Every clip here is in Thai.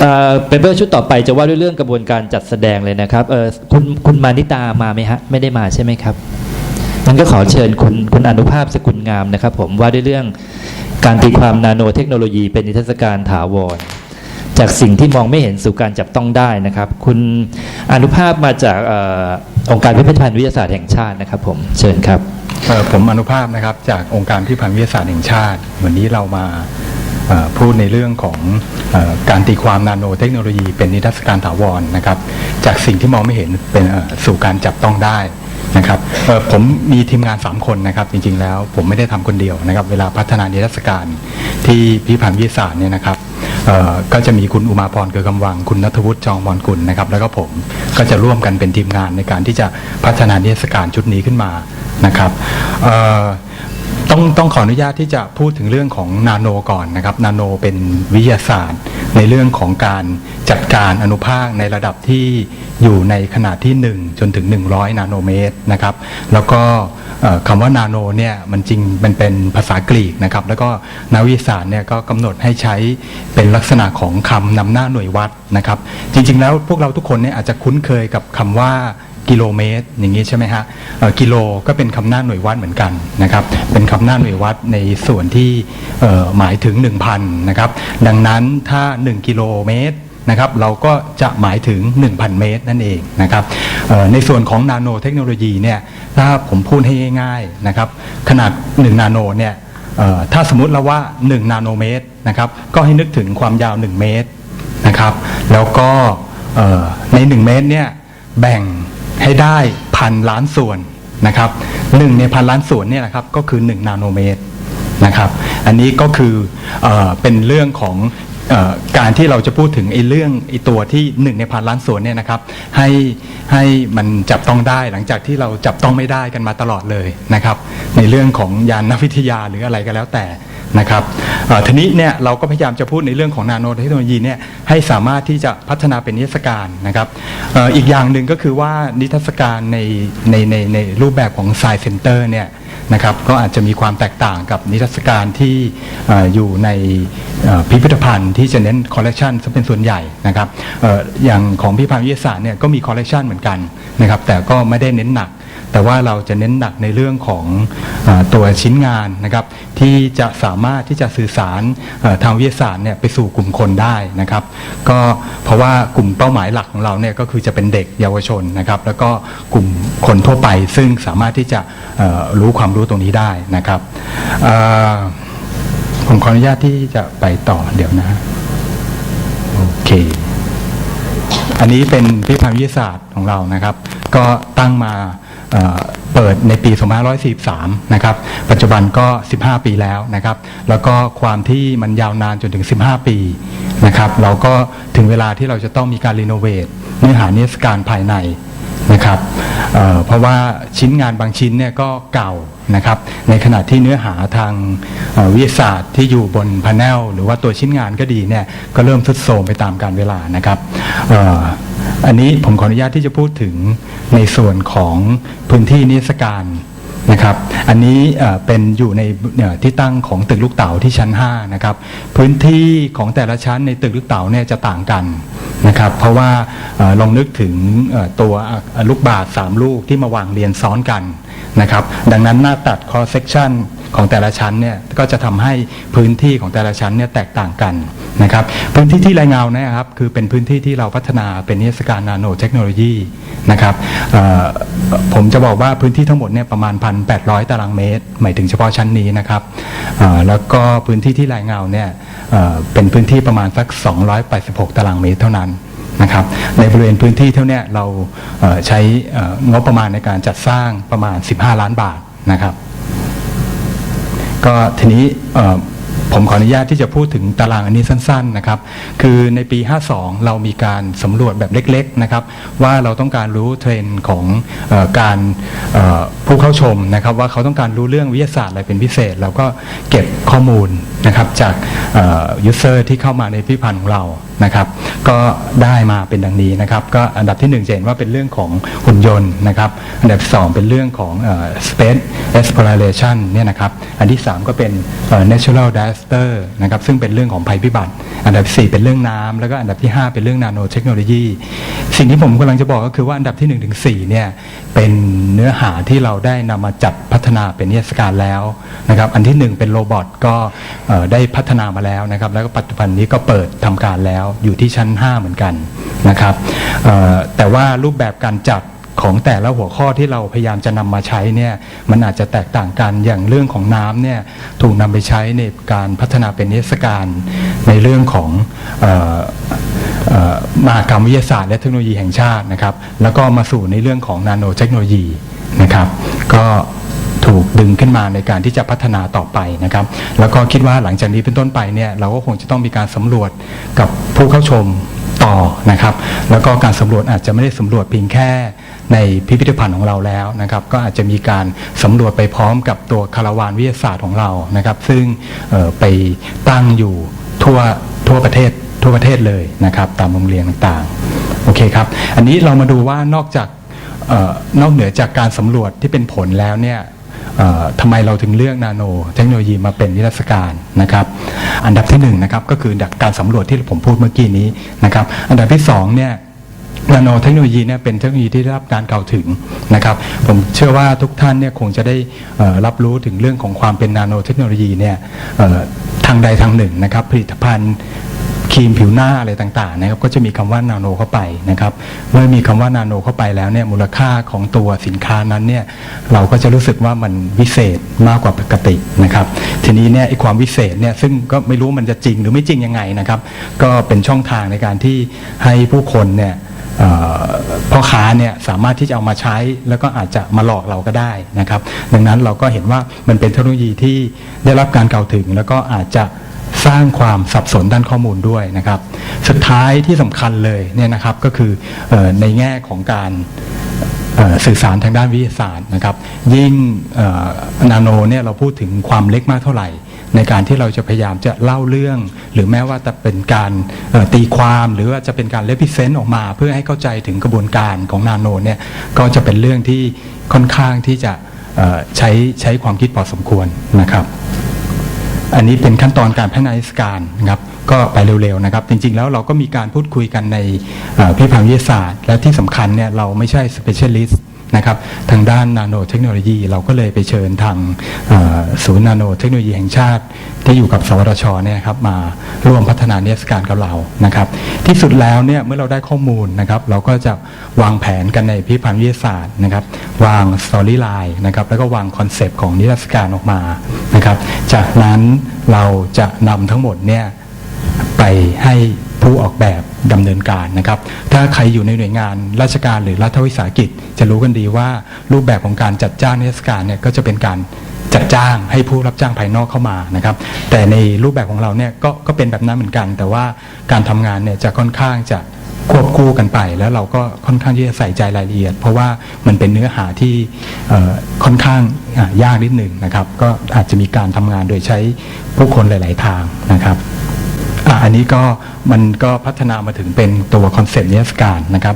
เปเปอร์ชุดต่อไปจะว่าด้วยเรื่องกระบวนการจัดแสดงเลยนะครับเออคุณคุณมานิตามาไหมฮะ ไม่ได้มาใช่ไหมครับงั้นก็ขอเชิญคุณคุณอนุภาพสกุลงามนะครับ ผมว่าด้วยเรื่องการตีความนาโนเทคโนโลยีเป็นนิทรรศการถาวร จากสิ่งที่มองไม่เห็นสู่การจับต้องได้นะครับ คุณอนุภาพมาจากอองค์การพิพิธภัณฑ์วิทยาศาสตร์แห่งชาตินะครับ ผมเชิญครับผมอนุภาพนะครับจากองค์การพิพันธ์วิทยาศาสตร์แห่งชาติ วันนี้เรามา พูดในเรื่องของอการตีความนาโนเทคโนโลยีเป็นนิทรรศการถาวรนะครับ จากสิ่งที่มองไม่เห็นเป็นสู่การจับต้องได้นะครับผมมีทีมงาน 3 คนนะครับ จริงๆแล้วผมไม่ได้ทำคนเดียวนะครับ เวลาพัฒนานิทรรศการที่พิพิธภัณฑ์วิทยาศาสตร์เนี่ยนะครับก็จะมีคุณอุมาพรเกิดกำวัง คุณนัทวุฒิจองมรกุลนะครับ แล้วก็ผมก็จะร่วมกันเป็นทีมงานในการที่จะพัฒนานิทรรศการชุดนี้ขึ้นมานะครับ ต้องต้องขออนุญาตที่จะพูดถึงเรื่องของนาโนก่อนนะครับ นาโนเป็นวิทยาศาสตร์ ในเรื่องของการจัดการอนุภาคในระดับที่อยู่ในขนาดที่ 1 จนถึง 100 นาโนเมตรนะครับ แล้วก็คำว่านาโนเนี่ยมันจริงมันเป็นภาษากรีกนะครับ แล้วก็นักวิทยาศาสตร์เนี่ยก็กำหนดให้ใช้เป็นลักษณะของคำนำหน้าหน่วยวัดนะครับ จริง ๆ แล้วพวกเราทุกคนเนี่ยอาจจะคุ้นเคยกับคำว่า กิโลเมตร อย่างนี้ใช่ไหมฮะกิโลก็เป็นคำหน้าหน่วยวัดเหมือนกันนะครับ เป็นคำหน้าหน่วยวัดในส่วนที่หมายถึง 1,000นะครับ ดังนั้นถ้า 1 กิโลเมตรนะครับเราก็จะหมายถึง 1,000 เมตรนั่นเองนะครับในส่วนของนาโนเทคโนโลยีเนี่ยถ้าผมพูดให้ง่ายๆนะครับขนาด 1 นาโนเนี่ยถ้าสมมติเราว่า 1 นาโนเมตรนะครับก็ให้นึกถึงความยาว 1 เมตรนะครับแล้วก็ใน 1 เมตรเนี่ยแบ่ง ให้ได้พันล้านส่วนนะครับหนึ่งในพันล้านส่วนเนี่ยนะครับก็คือ 1 นาโนเมตรนะครับอันนี้ก็คือเออเป็นเรื่องของออการที่เราจะพูดถึงไอ้เรื่องไอ้ตัวที่หนึ่งในพันล้านส่วนเนี่ยนะครับให้ให้มันจับต้องได้หลังจากที่เราจับต้องไม่ได้กันมาตลอดเลยนะครับในเรื่องของยานวิทยาหรืออะไรก็แล้วแต่ นะครับเอ่อทีนี้เนี่ยเราก็พยายามจะพูดในเรื่องของนาโนเทคโนโลยีเนี่ยให้สามารถที่จะพัฒนาเป็นนิทรรศการนะครับออีกอย่างหนึ่งก็คือว่านิทรรศการในในในในรูปแบบของ Science Center เนี่ยนะครับก็อาจจะมีความแตกต่างกับนิทรรศการที่ออยู่ในพิพิธภัณฑ์ที่จะเน้นคอลเลกชันซะเป็นส่วนใหญ่นะครับอออย่างของพิพิธภัณฑ์วิทยาศาสตร์เนี่ยก็มีคอลเลกชันเหมือนกันนะครับแต่ก็ไม่ได้เน้นหนัก แต่ว่าเราจะเน้นหนักในเรื่องของอตัวชิ้นงานนะครับ ที่จะสามารถที่จะสื่อสารทางวิทยาศาสตร์เนี่ยไปสู่กลุ่มคนได้นะครับ ก็เพราะว่ากลุ่มเป้าหมายหลักของเราเนี่ยก็คือจะเป็นเด็กเยาวชนนะครับ แล้วก็กลุ่มคนทั่วไปซึ่งสามารถที่จะรู้ความรู้ตรงนี้ได้นะครับผมขออนุญาตที่จะไปต่อเดี๋ยวนะโอเคอันนี้เป็นพิพิธภัณฑ์วิทยาศาสตร์ของเรานะครับ ก็ตั้งมา เปิดในปี 2543 นะครับ ปัจจุบันก็ 15 ปีแล้วนะครับ แล้วก็ความที่มันยาวนานจนถึง 15 ปีนะครับ เราก็ถึงเวลาที่เราจะต้องมีการรีโนเวทเนื้อหานิทรรศการภายในนะครับเเพราะว่าชิ้นงานบางชิ้นเนี่ยก็เก่านะครับ ในขณะที่เนื้อหาทางวิทยาศาสตร์ที่อยู่บนพาเนลหรือว่าตัวชิ้นงานก็ดีเนี่ยก็เริ่มทรุดโทรมไปตามกาลเวลานะครับ อันนี้ผมขออนุญาตที่จะพูดถึงในส่วนของพื้นที่นิทรรศการนะครับ อันนี้เป็นอยู่ในที่ตั้งของตึกลูกเต๋าที่ชั้น5นะครับ พื้นที่ของแต่ละชั้นในตึกลูกเต๋าเนี่ยจะต่างกันนะครับ เพราะว่าลองนึกถึงตัวลูกบาศก์สามลูกที่มาวางเรียงซ้อนกัน นะครับ ดังนั้นหน้าตัด cross section ของแต่ละชั้นเนี่ยก็จะทำให้พื้นที่ของแต่ละชั้นเนี่ยแตกต่างกันนะครับ พื้นที่ที่รายเงาเนะครับคือเป็นพื้นที่ที่เราพัฒนาเป็นนิทรรศการนาโนเทคโนโลยีนะครับผมจะบอกว่าพื้นที่ทั้งหมดเนี่ยประมาณ 1,800 ตารางเมตร หมายถึงเฉพาะชั้นนี้นะครับแล้วก็พื้นที่ที่รายเงาเนี่ยเอ่อเป็นพื้นที่ประมาณสัก 286 ตารางเมตรเท่านั้น นะครับในบริเวณพื้นที่เท่านี้เราเใช้งบประมาณในการจัดสร้างประมาณ 15 ล้านบาทนะครับ ก็ทีนี้ผมขออนุญาตที่จะพูดถึงตารางอันนี้สั้นๆนะครับ คือในปี 52 เรามีการสำรวจแบบเล็กๆนะครับ ว่าเราต้องการรู้เทรนด์ของอการผู้เข้าชมนะครับ ว่าเขาต้องการรู้เรื่องวิทยาศาสตร์อะไรเป็นพิเศษ เราก็เก็บข้อมูลนะครับจากยูเซอร์ที่เข้ามาในพิพิธภัณฑ์ของเรา นะครับ ก็ได้มาเป็นดังนี้นะครับ ก็อันดับที่หนึ่งจะเห็นว่าเป็นเรื่องของหุ่นยนต์นะครับ อันดับสองเป็นเรื่องของเอ่อ space exploration เนี่ยนะครับ อันที่สามก็เป็นเอ่อ natural disaster นะครับ ซึ่งเป็นเรื่องของภัยพิบัติ อันดับสี่เป็นเรื่องน้ำแล้วก็อันดับที่ห้าเป็นเรื่องนาโนเทคโนโลยี สิ่งที่ผมกำลังจะบอกก็คือว่าอันดับที่1นถึงสเนี่ยเป็นเนื้อหาที่เราได้นำมาจัดพัฒนาเป็นนิทรรศการแล้วนะครับอันที่ 1 เป็นโรบอทก็ได้พัฒนามาแล้วนะครับแล้วก็ปัจจุบันนี้ก็เปิดทำการแล้วอยู่ที่ชั้น 5 เหมือนกันนะครับแต่ว่ารูปแบบการจัด ของแต่ละหัวข้อที่เราพยายามจะนำมาใช้เนี่ยมันอาจจะแตกต่างกันอย่างเรื่องของน้ำเนี่ยถูกนำไปใช้ในการพัฒนาเป็นนิทรรศการในเรื่องของออมหากรรมวิทยาศาสตร์และเทคโนโลยีแห่งชาตินะครับ แล้วก็มาสู่ในเรื่องของนาโนเทคโนโลยีนะครับ ก็ ดึงขึ้นมาในการที่จะพัฒนาต่อไปนะครับ แล้วก็คิดว่าหลังจากนี้เป็นต้นไปเนี่ยเราก็คงจะต้องมีการสำรวจกับผู้เข้าชมต่อนะครับ แล้วก็การสำรวจอาจจะไม่ได้สำรวจเพียงแค่ในพิพิธภัณฑ์ของเราแล้วนะครับ ก็อาจจะมีการสำรวจไปพร้อมกับตัวคาราวานวิทยาศาสตร์ของเรานะครับ ซึ่งไปตั้งอยู่ทั่วทั่วประเทศทั่วประเทศเลยนะครับ ตามโรงเรียนต่างๆโอเคครับ อันนี้เรามาดูว่านอกจากออนอกเหนือจากการสำรวจที่เป็นผลแล้วเนี่ย ทำไมเราถึงเลือกนาโนเทคโนโลยีมาเป็นนิทรรศการนะครับ อันดับที่หนึ่งนะครับก็คือกการสำรวจที่ผมพูดเมื่อกี้นี้นะครับ อันดับที่สองเนี่ยนาโนเทคโนโลยีเนี่ยเป็นเทคโนโลยีที่ได้รับการกล่าวถึงนะครับ ผมเชื่อว่าทุกท่านเนี่ยคงจะได้รับรู้ถึงเรื่องของความเป็นนาโนเทคโนโลยีเนี่ยทางใดทางหนึ่งนะครับ ผลิตภัณฑ์ รีมผิวหน้าอะไรต่างๆนะครับก็จะมีคำว่านาโนเข้าไปนะครับเมื่อมีคำว่านาโนเข้าไปแล้วเนี่ยมูลค่าของตัวสินค้านั้นเนี่ยเราก็จะรู้สึกว่ามันวิเศษมากกว่าปกตินะครับทีนี้เนี่ยไอ้ความวิเศษเนี่ยซึ่งก็ไม่รู้มันจะจริงหรือไม่จริงยังไงนะครับก็เป็นช่องทางในการที่ให้ผู้คนเนี่ยพ่อค้าเนี่ยสามารถที่จะเอามาใช้แล้วก็อาจจะมาหลอกเราก็ได้นะครับ ดังนั้นเราก็เห็นว่ามันเป็นเทคโนโลยีที่ได้รับการกล่าวถึงแล้วก็อาจจะ สร้างความสับสนด้านข้อมูลด้วยนะครับ สุดท้ายที่สำคัญเลยเนี่ยนะครับก็คือออในแง่ของการสื่อสารทางด้านวิทยาศาสตร์นะครับ ยิ่งนาโนเนี่ยเราพูดถึงความเล็กมากเท่าไหร่ ในการที่เราจะพยายามจะเล่าเรื่อง หรือแม้ว่าจะเป็นการตีความหรือว่าจะเป็นการเลพิเซนต์ออกมา เพื่อให้เข้าใจถึงกระบวนการของนาโนเนี่ยก็จะเป็นเรื่องที่ค่อนข้างที่จะใช้ใช้ความคิดพอสมควรนะครับ อันนี้เป็นขั้นตอนการพัฒนาสการนะครับก็ไปเร็วๆนะครับ จริงๆแล้วเราก็มีการพูดคุยกันในเอ่พิพิธภัณฑ์วิทยาศาสตร์ และที่สำคัญเนี่ยเราไม่ใช่ specialist นะครับทางด้านนาโนเทคโนโลยี เราก็เลยไปเชิญทางศูนย์นาโนเทคโนโลยีแห่งชาติ ที่อยู่กับสวทชเนี่ยครับมาร่วมพัฒนานิทรรศการกับเรานะครับ ที่สุดแล้วเนี่ยเมื่อเราได้ข้อมูลนะครับเราก็จะวางแผนกันในพิพิธภัณฑ์วิทยาศาสตร์นะครับ วางสตอรี่ไลน์นะครับแล้วก็วางคอนเซปต์ของนิทรรศการออกมานะครับ จากนั้นเราจะนำทั้งหมดเนี่ยไปให้ ผู้ออกแบบดำเนินการนะครับ ถ้าใครอยู่ในหน่วยงานราชการหรือรัฐวิสาหกิจ จะรู้กันดีว่ารูปแบบของการจัดจ้างนิทรรศการเนี่ยก็จะเป็นการจัดจ้างให้ผู้รับจ้างภายนอกเข้ามานะครับ แต่ในรูปแบบของเราเนี่ยก็ก็เป็นแบบนั้นเหมือนกัน แต่ว่าการทำงานเนี่ยจะค่อนข้างจะควบคู่กันไป แล้วเราก็ค่อนข้างที่จะใส่ใจรายละเอียด เพราะว่ามันเป็นเนื้อหาที่ค่อนข้างยากนิดหนึ่งนะครับ ก็อาจจะมีการทำงานโดยใช้ผู้คนหลาย ๆ ทางนะครับ อะอันนี้ก็มันก็พัฒนามาถึงเป็นตัวคอนเซปต์นิทรรศการนะครับ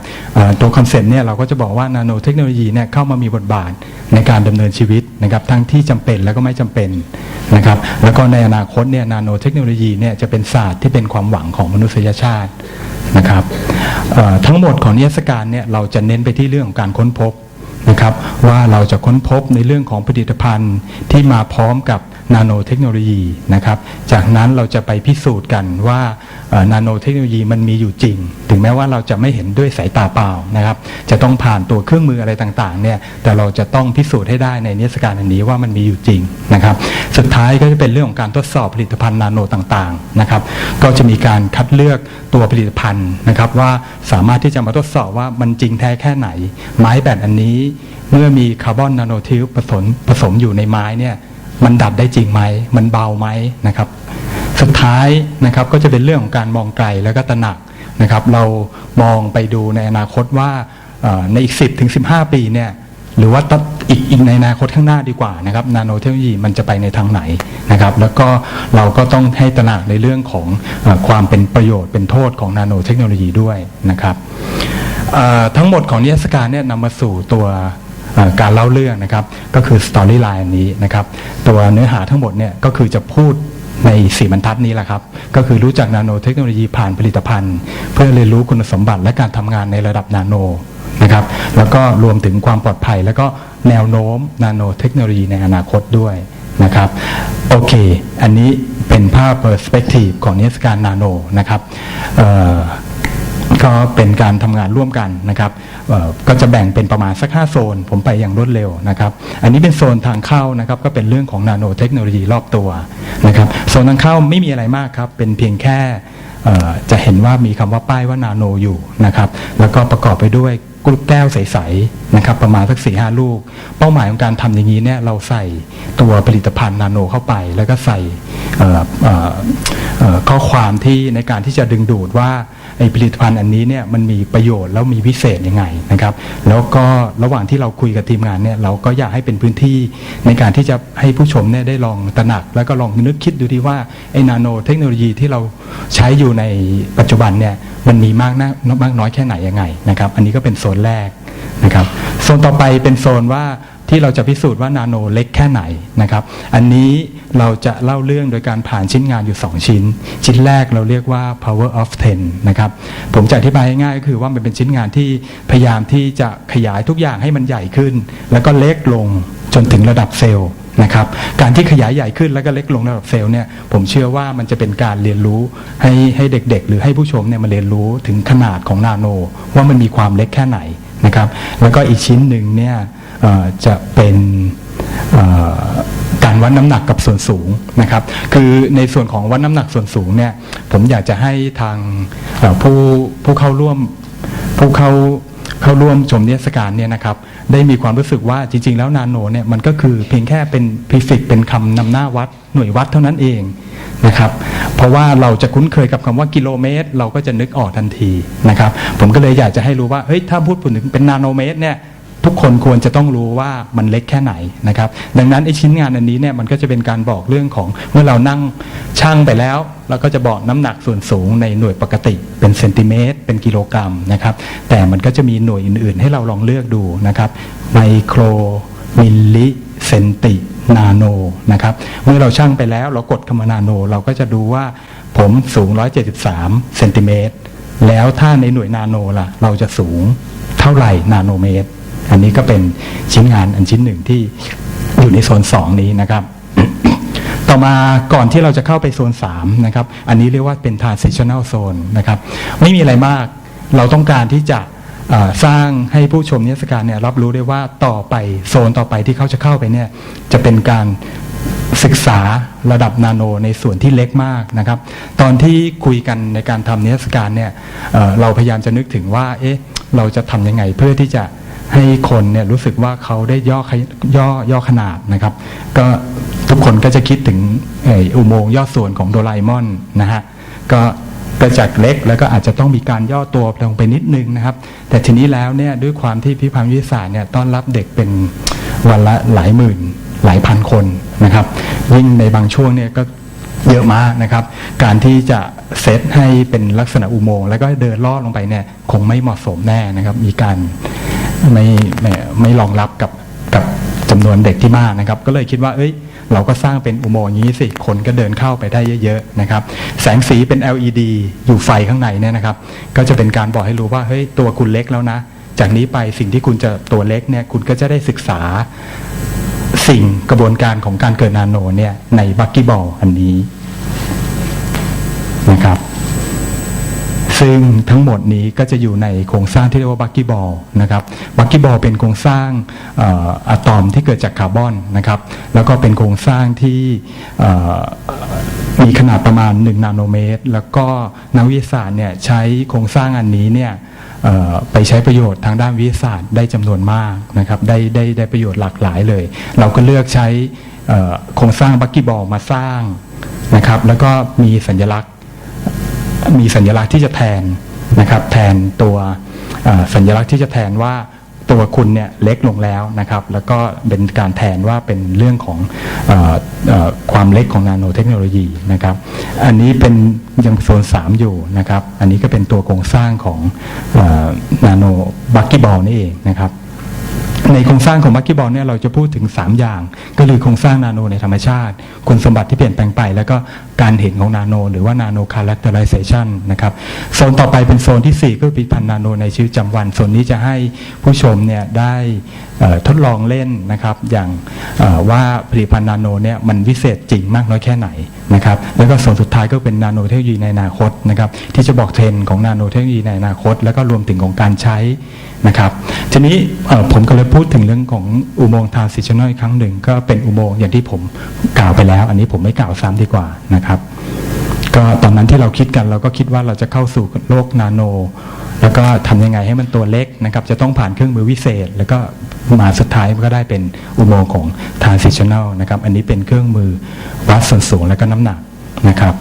ตัวคอนเซปต์เนี่ยเราก็จะบอกว่านาโนเทคโนโลยีเนี่ยเข้ามามีบทบาทในการดำเนินชีวิตนะครับทั้งที่จำเป็นแล้วก็ไม่จำเป็นนะครับแล้วก็ในอนาคตเนี่ยนาโนเทคโนโลยีเนี่ยจะเป็นศาสตร์ที่เป็นความหวังของมนุษยชาตินะครับทั้งหมดของนิทรรศการเนี่ยเราจะเน้นไปที่เรื่องของการค้นพบนะครับว่าเราจะค้นพบในเรื่องของผลิตภัณฑ์ที่มาพร้อมกับ นาโนเทคโนโลยีนะครับ จากนั้นเราจะไปพิสูจน์กันว่านาโนเทคโนโลยีมันมีอยู่จริง ถึงแม้ว่าเราจะไม่เห็นด้วยสายตาเปล่านะครับ จะต้องผ่านตัวเครื่องมืออะไรต่างๆเนี่ย แต่เราจะต้องพิสูจน์ให้ได้ในนิทรรศการอันนี้ว่ามันมีอยู่จริงนะครับ สุดท้ายก็จะเป็นเรื่องของการทดสอบผลิตภัณฑ์นาโนต่างๆนะครับ ก็จะมีการคัดเลือกตัวผลิตภัณฑ์นะครับ ว่าสามารถที่จะมาทดสอบว่ามันจริงแท้แค่ไหน ไม้แบตอันนี้ เมื่อมีคาร์บอนนาโนทิวผสมผสมอยู่ในไม้เนี่ย มันดับได้จริงไหม มันเบาไหมนะครับ สุดท้ายนะครับก็จะเป็นเรื่องของการมองไกลแล้วก็ตระหนักนะครับ เรามองไปดูในอนาคตว่าในอีก 10ถึง15 ปีเนี่ยหรือว่าอีกอีกในอนาคตข้างหน้าดีกว่านะครับนาโนเทคโนโลยีมันจะไปในทางไหนนะครับ แล้วก็เราก็ต้องให้ตระหนักในเรื่องของอความเป็นประโยชน์เป็นโทษของนาโนเทคโนโลยีด้วยนะครับทั้งหมดของนิทรรศการเนี่ยนำมาสู่ตัว การเล่าเรื่องนะครับ ก็คือสตอรี่ไลน์นี้นะครับ ตัวเนื้อหาทั้งหมดเนี่ยก็คือจะพูดในสี่บรรทัดนี้แหละครับ ก็คือรู้จักนาโนเทคโนโลยีผ่านผลิตภัณฑ์ เพื่อเรียนรู้คุณสมบัติและการทำงานในระดับนาโนนะครับ แล้วก็รวมถึงความปลอดภัย แล้วก็แนวโน้มนาโนเทคโนโลยีในอนาคตด้วยนะครับ โอเค อันนี้เป็นภาพเปอร์สเปกทีฟของนิทรรศการนาโนนะครับก็เป็นการทำงานร่วมกันนะครับ ก็จะแบ่งเป็นประมาณสัก5โซน ผมไปอย่างรวดเร็วนะครับ อันนี้เป็นโซนทางเข้านะครับ ก็เป็นเรื่องของนาโนเทคโนโลยีรอบตัวนะครับ โซนทางเข้าไม่มีอะไรมากครับ เป็นเพียงแค่จะเห็นว่ามีคำว่าป้ายว่านาโนอยู่นะครับ แล้วก็ประกอบไปด้วย กรุ๊ปแก้วใสๆนะครับประมาณสักสี่ห้าลูก เป้าหมายของการทำอย่างนี้เนี่ยเราใส่ตัวผลิตภัณฑ์นาโนเข้าไป แล้วก็ใส่ข้อความที่ในการที่จะดึงดูดว่าไอผลิตภัณฑ์อันนี้เนี่ยมันมีประโยชน์แล้วมีพิเศษยังไงนะครับ แล้วก็ระหว่างที่เราคุยกับทีมงานเนี่ยเราก็อยากให้เป็นพื้นที่ในการที่จะให้ผู้ชมเนี่ยได้ลองตระหนัก แล้วก็ลองนึกคิดดูที่ว่าไอ้นาโนเทคโนโลยีที่เราใช้อยู่ในปัจจุบันเนี่ยมันมีมากนะมากน้อยแค่ไหนยังไงนะครับ อันนี้ก็เป็นโซนนแรกนะครับโซนต่อไปเป็นโซนว่าที่เราจะพิสูจน์ว่านาโนเล็กแค่ไหนนะครับ อันนี้เราจะเล่าเรื่องโดยการผ่านชิ้นงานอยู่ 2 ชิ้น ชิ้นแรกเราเรียกว่า power of 10 นะครับ ผมจะอธิบายง่ายก็คือว่ามันเป็นชิ้นงานที่พยายามที่จะขยายทุกอย่างให้มันใหญ่ขึ้น แล้วก็เล็กลงจนถึงระดับเซลล์ นะครับการที่ขยายใหญ่ขึ้นแล้วก็เล็กลงระดับเซลล์เนี่ยผมเชื่อว่ามันจะเป็นการเรียนรู้ให้ให้เด็กๆ หรือให้ผู้ชมเนี่ยมาเรียนรู้ถึงขนาดของนาโน ว่ามันมีความเล็กแค่ไหนนะครับแล้วก็อีกชิ้นหนึ่งเนี่ยจะเป็นการวัดน้ำหนักกับส่วนสูงนะครับ คือในส่วนของวัดน้ำหนักส่วนสูงเนี่ยผมอยากจะให้ทางผู้ผู้เข้าร่วมผู้เข้า เข้าร่วมชมนิทรรศการเนี่ยนะครับได้มีความรู้สึกว่าจริง ๆ แล้วนาโนเนี่ยมันก็คือเพียงแค่เป็นพิฟิกเป็นคำนำหน้าวัดหน่วยวัดเท่านั้นเองนะครับเพราะว่าเราจะคุ้นเคยกับคำว่ากิโลเมตร เราก็จะนึกออกทันทีนะครับผมก็เลยอยากจะให้รู้ว่าเฮ้ยถ้าพูดถึงเป็นนาโนเมตรเนี่ย ทุกคนควรจะต้องรู้ว่ามันเล็กแค่ไหนนะครับ ดังนั้นไอ้ชิ้นงานอันนี้เนี่ยมันก็จะเป็นการบอกเรื่องของเมื่อเรานั่งช่างไปแล้วเราก็จะบอกน้ำหนักส่วนสูงในหน่วยปกติเป็นเซนติเมตรเป็นกิโลกรัมนะครับ แต่มันก็จะมีหน่วยอื่น ๆ ให้เราลองเลือกดูนะครับไมโครมิลลิเซนตินาโนนะครับเมื่อเราช่างไปแล้วเรากดคำว่านาโน เราก็จะดูว่าผมสูง 173เซนติเมตรแล้วถ้าในหน่วยนาโนล่ะ เราจะสูงเท่าไหร่นาโนเมตร อันนี้ก็เป็นชิ้นงานอันชิ้นหนึ่งที่อยู่ในโซน2นี้นะครับ ต่อมาก่อนที่เราจะเข้าไปโซน3นะครับ อันนี้เรียกว่าเป็น transitional zone นะครับ ไม่มีอะไรมาก เราต้องการที่จะสร้างให้ผู้ชมนิทรรศการเนี่ยรับรู้ได้ว่าต่อไปโซนต่อไปที่เขาจะเข้าไปเนี่ยจะเป็นการศึกษาระดับนาโนในส่วนที่เล็กมากนะครับ ตอนที่คุยกันในการทำนิทรรศการเนี่ยเเราพยายามจะนึกถึงว่า เอ๊ะ เราจะทำยังไงเพื่อที่จะ ให้คนเนี่ยรู้สึกว่าเขาได้ย่อขยย่อย่อขนาดนะครับ ก็ทุกคนก็จะคิดถึงอุโมงค์ย่อส่วนของโดราเอมอนนะฮะก็ก็จากเล็กแล้วก็อาจจะต้องมีการย่อตัวลงไปนิดนึงนะครับ แต่ทีนี้แล้วเนี่ยด้วยความที่พิพันธ์วิทยาศาสตร์เนี่ยต้อนรับเด็กเป็นวันละหลายหมื่นหลายพันคนนะครับยิ่งในบางช่วงเนี่ยก็เยอะมากนะครับ การที่จะเซตให้เป็นลักษณะอุโมงค์แล้วก็เดินลอดลงไปเนี่ยคงไม่เหมาะสมแน่นะครับ มีการ ไม่ไม่ไม่รองรับกับกับจำนวนเด็กที่มากนะครับ ก็เลยคิดว่า เอ้ย เราก็สร้างเป็นอุโมงค์อย่างนี้สิ คนก็เดินเข้าไปได้เยอะๆนะครับ แสงสีเป็น LED อยู่ไฟข้างในเนี่ยนะครับ ก็จะเป็นการบอกให้รู้ว่า เฮ้ย ตัวคุณเล็กแล้วนะ จากนี้ไปสิ่งที่คุณจะตัวเล็กเนี่ย คุณก็จะได้ศึกษาสิ่งกระบวนการของการเกิดนาโนเนี่ยในบักกี้บอลอันนี้นะครับ ซึ่งทั้งหมดนี้ก็จะอยู่ในโครงสร้างที่เรียกว่าบักกี้บอลนะครับบักกี้บอลเป็นโครงสร้างอะตอมที่เกิดจากคาร์บอนนะครับแล้วก็เป็นโครงสร้างที่มีขนาดประมาณ 1 นาโนเมตร แล้วก็นักวิทยาศาสตร์เนี่ยใช้โครงสร้างอันนี้เนี่ยไปใช้ประโยชน์ทางด้านวิทยาศาสตร์ได้จำนวนมากนะครับได้ได้ได้ประโยชน์หลากหลายเลย เราก็เลือกใช้โครงสร้างบักกี้บอลมาสร้างนะครับแล้วก็มีสัญลักษณ มีสัญลักษณ์ที่จะแทนนะครับแทนตัวสัญลักษณ์ที่จะแทนว่าตัวคุณเนี่ยเล็กลงแล้วนะครับ แล้วก็เป็นการแทนว่าเป็นเรื่องของออความเล็กของนาโนเทคโนโลยีนะครับ อันนี้เป็นยังโซน 3 อยู่นะครับ อันนี้ก็เป็นตัวโครงสร้างของนาโนบักกี้บอลนี่เองนะครับ ในโครงสร้างของมักกี้บอลเนี่ยเราจะพูดถึง 3 อย่าง ก็คือโครงสร้างนาโนในธรรมชาติ คุณสมบัติที่เปลี่ยนแปลงไป แล้วก็การเห็นของนาโน หรือว่านาโนคาแรคเตอร์ไ z เซชันนะครับโซนต่อไปเป็นโซนที่ 4 ก็คือผลิตภัณฑ์นาโนในชีวิตประจำวันโซนนี้จะให้ผู้ชมเนี่ยได้ทดลองเล่นนะครับอย่างว่าผลิตภัณฑ์นาโนเนี่ยมันวิเศษจริงมากน้อยแค่ไหนนะครับแล้วก็โซนสุดท้ายก็เป็นนาโนเทคโนโลยีในอนาคตนะครับที่จะบอกเทรนด์ของนาโนเทคโนโลยีในอนาคต แล้วก็รวมถึงของการใช้ นะครับ ทีนี้ผมก็เลยพูดถึงเรื่องของอุโมงค์ทรานซิชัน a ลอีกครั้งหนึ่ง ก็เป็นอุโมงค์อย่างที่ผมกล่าวไปแล้ว อันนี้ผมไม่กล่าวซ้ำดีกว่านะครับ ก็ตอนนั้นที่เราคิดกันเราก็คิดว่าเราจะเข้าสู่โลกนาโน แล้วก็ทำยังไงให้มันตัวเล็กนะครับ จะต้องผ่านเครื่องมือวิเศษ แล้วก็มาสุดท้ายมันก็ได้เป็นอุโมงค์ของ transitional นะครับ อันนี้เป็นเครื่องมือวัดส่วนสูงและก็น้ำหนักนะครับ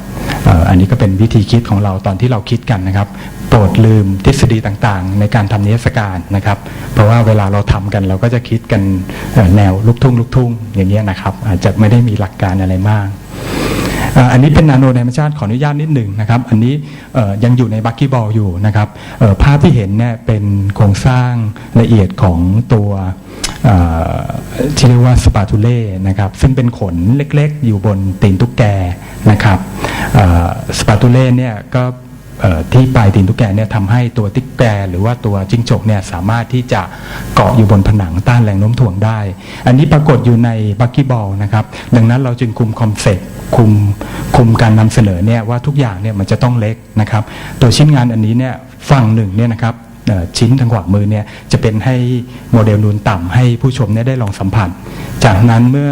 อันนี้ก็เป็นวิธีคิดของเราตอนที่เราคิดกันนะครับ โปรดลืมทฤษฎีต่างๆ ในการทำนิทรรศการนะครับ เพราะว่าเวลาเราทำกันเราก็จะคิดกันแนวลูกทุ่งลูกทุ่งอย่างเงี้ยนะครับ อาจจะไม่ได้มีหลักการอะไรมากอันนี้เป็นนาโนในธรรมชาติขออนุญาตนิดหนึ่งนะครับ อันนี้ยังอยู่ในบักกี้บอลอยู่นะครับภาพที่เห็นเนี่ยเป็นโครงสร้างละเอียดของตัวที่เรียกว่าสปาตูเล่นะครับ ซึ่งเป็นขนเล็กๆ อยู่บนตีนตุ๊กแก นะครับสปาตูเล่เนี่ยก็ที่ปลายตีนตุ๊กแกเนี่ยทำให้ตัวติ๊กแกหรือว่าตัวจิ้งจกเนี่ยสามารถที่จะเกาะอยู่บนผนังต้านแรงโน้มถ่วงได้ อันนี้ปรากฏอยู่ในบักกี้บอลนะครับ ดังนั้นเราจึงคุมคอนเซ็ปต์คุมคุมการนำเสนอเนี่ยว่าทุกอย่างเนี่ยมันจะต้องเล็กนะครับ ตัวชิ้นงานอันนี้เนี่ยฝั่งหนึ่งเนี่ยนะครับชิ้นทางขวามือเนี่ยจะเป็นให้โมเดลนูนต่ำให้ผู้ชมเนี่ยได้ลองสัมผัส จากนั้นเมื่อ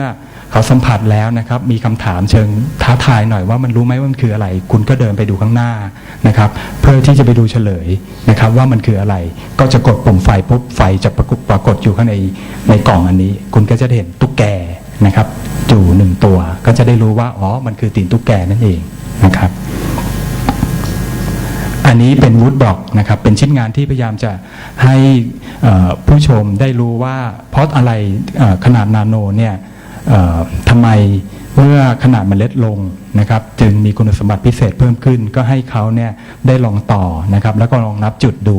เขาสัมผัสแล้วนะครับ มีคำถามเชิงท้าทายหน่อยว่ามันรู้ไหมว่ามันคืออะไร คุณก็เดินไปดูข้างหน้านะครับ เพื่อที่จะไปดูเฉลยนะครับ ว่ามันคืออะไร ก็จะกดปุ่มไฟปุ๊บไฟจะปรากฏปรากฏอยู่ข้างในในกล่องอันนี้ คุณก็จะเห็นตุ๊กแกนะครับอยู่หนึ่งตัว ก็จะได้รู้ว่าอ๋อมันคือตีนตุ๊กแกนั่นเองนะครับ อันนี้เป็นวูดบล็อกนะครับ เป็นชิ้นงานที่พยายามจะให้ผู้ชมได้รู้ว่าเพราะอะไรขนาดนาโนเนี่ย ทำไม เมื่อขนาดเมล็กลงนะครับจึงมีคุณสมบัติพิเศษเพิ่มขึ้น ก็ให้เขาเนี่ยได้ลองต่อนะครับแล้วก็ลองนับจุดดู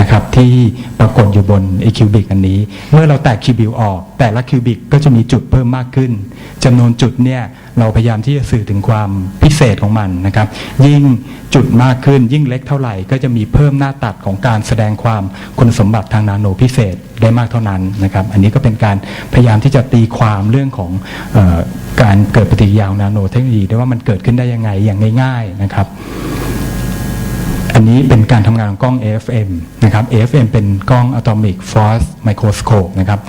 นะครับที่ปรากฏอยู่บนไอคิวบิกอันนี้ เมื่อเราแตกคิวบิกออก แต่ละคิวบิกก็จะมีจุดเพิ่มมากขึ้นจำนวนจุดเนี่ยเราพยายามที่จะสื่อถึงความพิเศษของมันนะครับยิ่งจุดมากขึ้นยิ่งเล็กเท่าไหร่ ก็จะมีเพิ่มหน้าตัดของการแสดงความคุณสมบัติทางนาโนพิเศษได้มากเท่านั้นนะครับอันนี้ก็เป็นการพยายามที่จะตีความเรื่องของ การเกิดปฏิกิริยาของนาโนเทคโนโลยีได้ว่ามันเกิดขึ้นได้ยังไงอย่างง่ายๆนะครับ อันนี้เป็นการทำงานของกล้อง AFM นะครับ AFM เป็นกล้อง Atomic Force Microscope นะครับ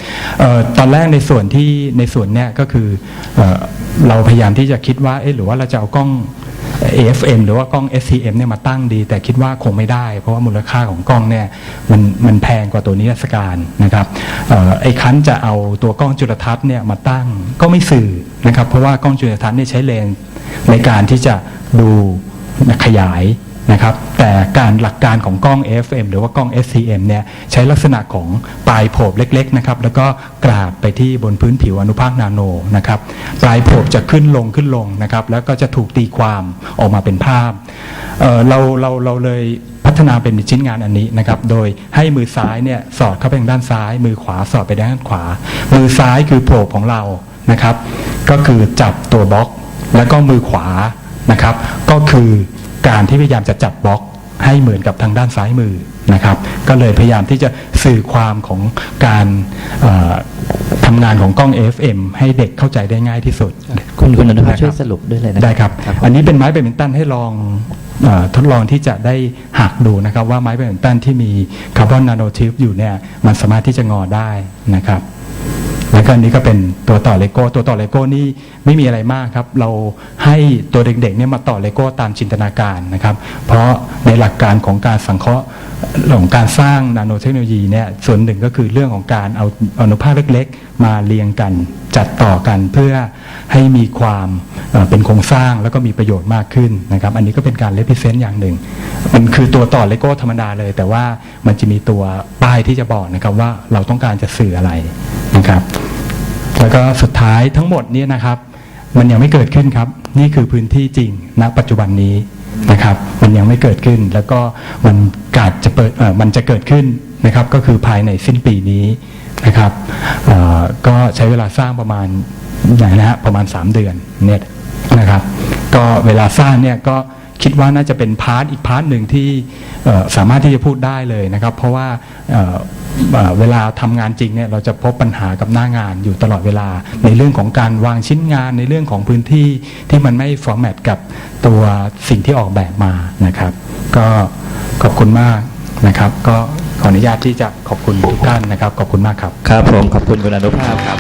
ออตอนแรกในส่วนที่ในส่วนเนี้ยก็คือเออเราพยายามที่จะคิดว่าเอ๊ะหรือว่าเราจะเอากล้อง AFM หรือว่ากล้อง SCM เนี่ยมาตั้งดี แต่คิดว่าคงไม่ได้ เพราะว่ามูลค่าของกล้องเนี่ยมันมันแพงกว่าตัวนิทรรศการนะครับออไอ้คันจะเอาตัวกล้องจุลทรรศน์เนี่ยมาตั้งก็ไม่สื่อนะครับเพราะว่ากล้องจุลทรรศน์เนี่ยใช้เลนในการที่จะดูขยาย นะครับแต่การหลักการของกล้อง FM หรือว่ากล้อง SCM เนี่ยใช้ลักษณะของปลายโผบเล็กๆนะครับแล้วก็กราดไปที่บนพื้นผิวอนุภาคนาโนนะครับปลายโผบจะขึ้นลงขึ้นลงนะครับแล้วก็จะถูกตีความออกมาเป็นภาพเเราเราเราเลยพัฒนาเป็นชิ้นงานอันนี้นะครับโดยให้มือซ้ายเนี่ยสอดเข้าไปทางด้านซ้าย มือขวาสอดไปด้านขวา มือซ้ายคือโผบของเรานะครับก็คือจับตัวบล็อก แล้วก็มือขวา นะครับ ก็คือการที่พยายามจะจับบล็อกให้เหมือนกับทางด้านซ้ายมือนะครับ ก็เลยพยายามที่จะสื่อความของการเอ่อทำงานของกล้อง AFM ให้เด็กเข้าใจได้ง่ายที่สุด คุณคุณอนุภาพได้ครับช่วยสรุปด้วยเลยนะได้ครับผมอันนี้เป็นไม้แบดมินตันให้ลองเออทดลองที่จะได้หักดูนะครับ ว่าไม้แบดมินตันที่มีคาร์บอนนาโนทิปอยู่เนี่ยมันสามารถที่จะงอได้นะครับ แล้วก็อันนี้ก็เป็นตัวต่อเลโก้ตัวต่อเลโก้นี่ ไม่มีอะไรมากครับ เราให้ตัวเด็กๆเนี่ยมาต่อเลโก้ตามจินตนาการนะครับ เพราะในหลักการของการสังเคราะห์ของการสร้างนาโนเทคโนโลยีเนี่ยส่วนหนึ่งก็คือเรื่องของการเอาอนุภาคเล็กๆ มาเรียงกันจัดต่อกันเพื่อให้มีความเอ่อเป็นโครงสร้างแล้วก็มีประโยชน์มากขึ้นนะครับ อันนี้ก็เป็นการเลพิเซนต์อย่างหนึ่ง มันคือตัวต่อเลโก้ธรรมดาเลย แต่ว่ามันจะมีตัวป้ายที่จะบอกนะครับว่าเราต้องการจะสื่ออะไรนะครับ แล้วก็สุดท้ายทั้งหมดเนี่ยนะครับ มันยังไม่เกิดขึ้นครับ นี่คือพื้นที่จริงณปัจจุบันนี้นะครับ มันยังไม่เกิดขึ้น แล้วก็มันกาดจะเปิดเออมันจะเกิดขึ้นนะครับ ก็คือภายในสิ้นปีนี้นะครับเออก็ใช้เวลาสร้างประมาณนะฮะประมาณ 3 เดือนเนี่ยนะครับ ก็เวลาสร้างเนี่ยก็ คิดว่าน่าจะเป็นพาร์ทอีกพาร์ทหนึ่งที่สามารถที่จะพูดได้เลยนะครับ เพราะว่าเเเวลาทำงานจริงเนี่ยเราจะพบปัญหากับหน้างานอยู่ตลอดเวลา ในเรื่องของการวางชิ้นงานในเรื่องของพื้นที่ที่มันไม่ฟอร์แมตกับตัวสิ่งที่ออกแบบมานะครับ ก็ขอบคุณมากนะครับ ก็ขออนุญาตที่จะขอบคุณทุกท่านนะครับ ขอบคุณมากครับ ครับผมขอบคุณคุณอนุภาพครับ